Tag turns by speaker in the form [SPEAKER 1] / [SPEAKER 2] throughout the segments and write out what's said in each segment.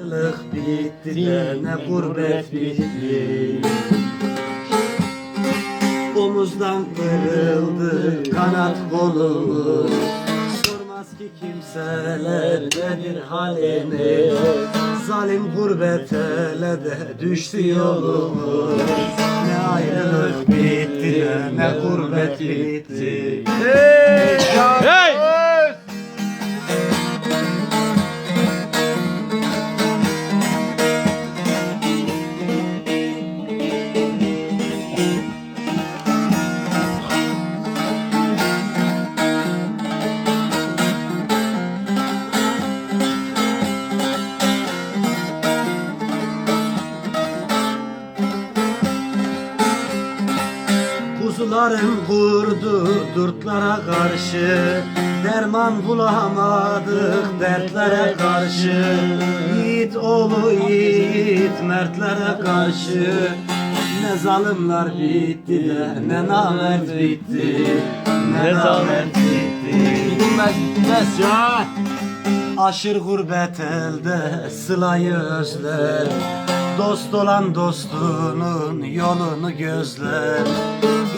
[SPEAKER 1] Yıllık bitti de ne gurbet bitti. Omuzdan kırıldı kanat kolumuz Sormaz ki kimseler nedir halimiz Zalim gurbet ele de düştü yolumuz. Ne ayrılık bitti de ne gurbet bitti.
[SPEAKER 2] Hey!
[SPEAKER 1] Kuzularım kurdu durtlara karşı Derman bulamadık dertlere karşı. Yiğit oğlu yiğit mertlere karşı Ne zalimler bitti de ne namert bitti Ne namert bitti.
[SPEAKER 2] Bilmez bilmez. Ya.
[SPEAKER 1] Aşır gurbet elde sılayı özler Dost olan dostunun yolunu gözler.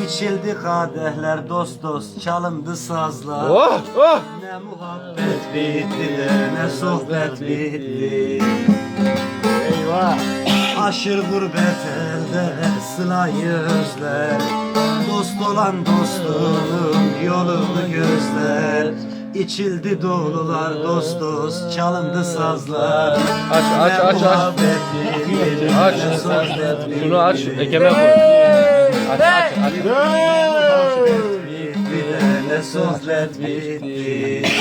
[SPEAKER 1] İçildi kadehler dost dost çalındı sazlar.
[SPEAKER 2] Oh oh.
[SPEAKER 1] Ne muhabbet bitti de ne sohbet bitti.
[SPEAKER 2] Eyvah.
[SPEAKER 1] Aşır gurbet elde sılayı özler. Dost olan dostunun yolunu gözler İçildi dolular dost dost çalındı sazlar
[SPEAKER 2] Aç, aç, aç, aç. Aç. Şunu aç. Ekeme koy. Aç aç aç.
[SPEAKER 1] Bitti de ne sohbet bitti